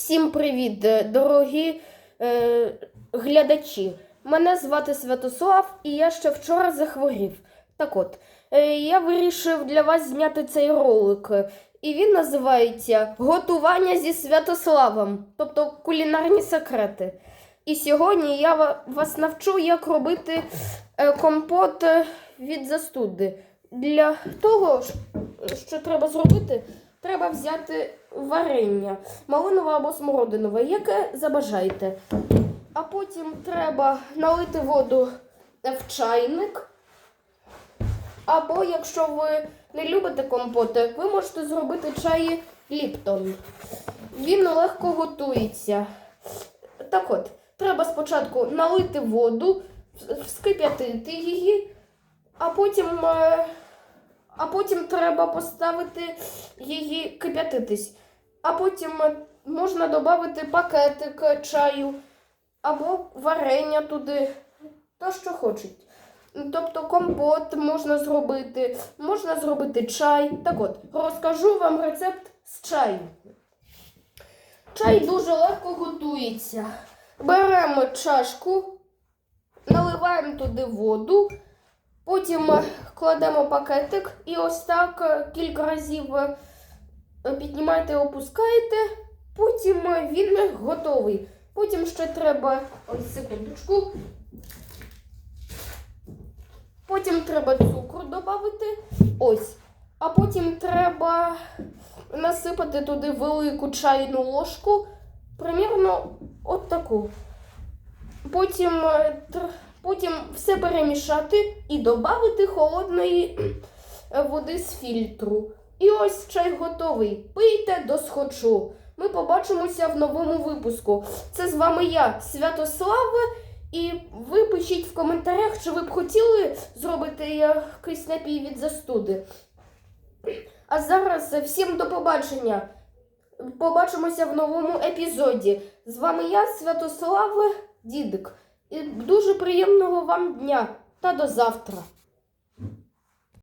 Всім привіт, е, дорогі е, глядачі. Мене звати Святослав, і я ще вчора захворів. Так от, е, я вирішив для вас зняти цей ролик. І він називається Готування зі Святославом, тобто кулінарні секрети. І сьогодні я вас навчу, як робити е, компот е, від застуди. Для того, що треба зробити, треба взяти варення малинове або смородинове, яке забажаєте. А потім треба налити воду в чайник. Або, якщо ви не любите компоти, ви можете зробити чай Ліптон. Він легко готується. Так от, треба спочатку налити воду, вскип'ятити її, а потім, е, а потім треба поставити її кип'ятитись. А потім е, можна додати пакетик чаю або варення туди, то що хочуть. Тобто компот можна зробити, можна зробити чай. Так от, розкажу вам рецепт з чаю. Чай дуже легко готується. Беремо чашку, наливаємо туди воду, потім е, кладемо пакетик і ось так е, кілька разів е, піднімаєте, опускаєте, потім він готовий. Потім ще треба ось секундочку. Потім треба цукру додати. Ось. А потім треба насипати туди велику чайну ложку, примірно от таку. Потім, потім все перемішати і додати холодної е, води з фільтру. І ось чай готовий. Пийте до схочу. Ми побачимося в новому випуску. Це з вами я, Святослав. І ви пишіть в коментарях, чи ви б хотіли зробити якийсь напій від застуди. А зараз всім до побачення. Побачимося в новому епізоді. З вами я, Святослав Дідик. І дуже приємного вам дня та до завтра.